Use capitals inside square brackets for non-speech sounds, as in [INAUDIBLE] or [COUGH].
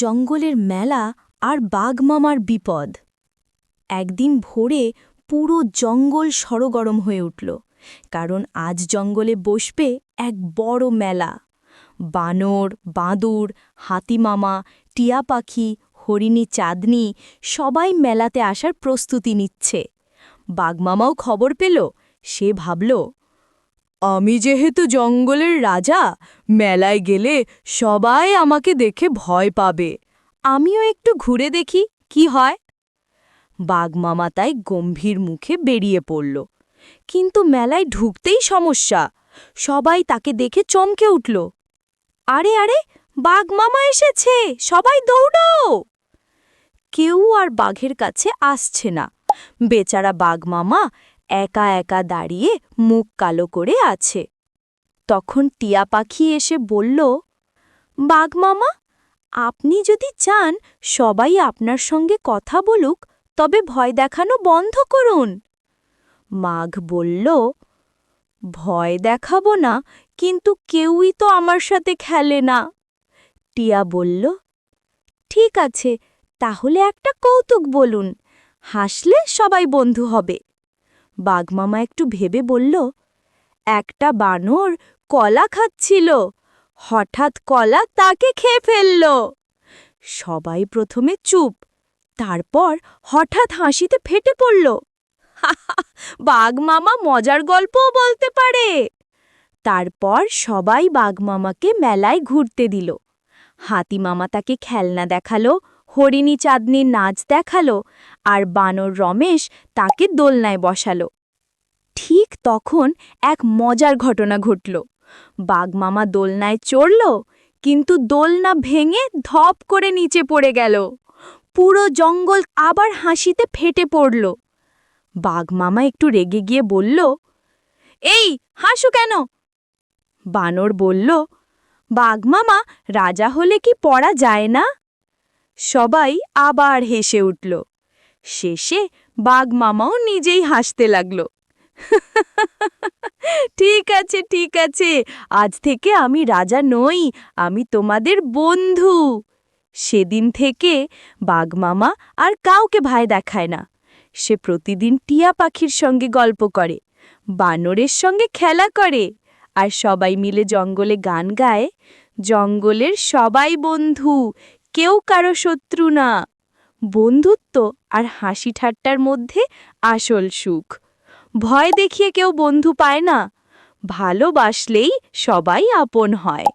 জঙ্গলের মেলা আর বাঘমামার বিপদ। একদিন ভোরে পুরো জঙ্গল সরগরম হয়ে উঠল, কারণ আজ জঙ্গলে বসবে এক বড় মেলা। বানর, বাঁদুর, হাতিমামা, টিয়া পাখি, হরিণী চাঁদনি সবাই মেলাতে আসার প্রস্তুতি নিচ্ছে। বাঘমামাও খবর পেল, সে ভাবল আমি যেহেতু জঙ্গলের রাজা, মেলায় গেলে সবাই আমাকে দেখে ভয় পাবে। আমিও একটু ঘুরে দেখি, কি হয়? বাঘমামা তাই গম্ভীর মুখে বেরিয়ে পড়ল। কিন্তু মেলায় ঢুকতেই সমস্যা, সবাই তাকে দেখে চমকে উঠল। আরে আরে বাঘমামা এসেছে, সবাই দৌড়ো কেউ আর বাঘের কাছে আসছে না। বেচারা বাঘমামা একা একা দাঁড়িয়ে মুখ কালো করে আছে। তখন টিয়া পাখি এসে বলল বাঘমামা আপনি যদি চান, সবাই আপনার সঙ্গে কথা বলুক, তবে ভয় দেখানো বন্ধ করুন। মাঘ বলল, ভয় দেখাবো না, কিন্তু কেউই তো আমার সাথে খেলে না। টিয়া বলল, ঠিক আছে, তাহলে একটা কৌতুক বলুন, হাসলে সবাই বন্ধু হবে। বাঘমামা একটু ভেবে বলল, একটা বানর কলা খাচ্ছিল। হঠাৎ কলা তাকে খেয়ে ফেলল। সবাই প্রথমে চুপ, তারপর হঠাৎ হাসিতে ফেটে পড়ল। [LAUGHS] বাঘমামা মজার গল্পও বলতে পারে। তারপর সবাই বাঘমামাকে মেলায় ঘুরতে দিল। হাতিমামা তাকে খেলনা দেখাল হরিণী চাঁদনির নাচ দেখাল আর বানর রমেশ তাকে দোলনায় বসালো। ঠিক তখন এক মজার ঘটনা ঘটল। বাঘমামা দোলনায় চড়ল, কিন্তু দোলনা ভেঙে ধপ করে নিচে পড়ে গেল। পুরো জঙ্গল আবার হাসিতে ফেটে পড়ল। বাঘমামা একটু রেগে গিয়ে বলল, এই, হাসু কেন? বানর বলল বাঘমামা রাজা হলে কি পড়া যায় না? সবাই আবার হেসে উঠল। শেষে বাঘমামাও নিজেই হাসতে লাগল। [LAUGHS] ঠিক আছে ঠিক আছে, আজ থেকে আমি রাজা নই, আমি তোমাদের বন্ধু। সেদিন থেকে বাঘমামা আর কাউকে ভয় দেখায় না। সে প্রতিদিন টিয়া পাখির সঙ্গে গল্প করে, বানরের সঙ্গে খেলা করে, আর সবাই মিলে জঙ্গলে গান গায়। জঙ্গলের সবাই বন্ধু কেউ কারও শত্রু না। বন্ধুত্ব আর হাসি ঠাট্টার মধ্যে আসল সুখ। ভয় দেখিয়ে কেউ বন্ধু পায় না। ভালোবাসলেই সবাই আপন হয়।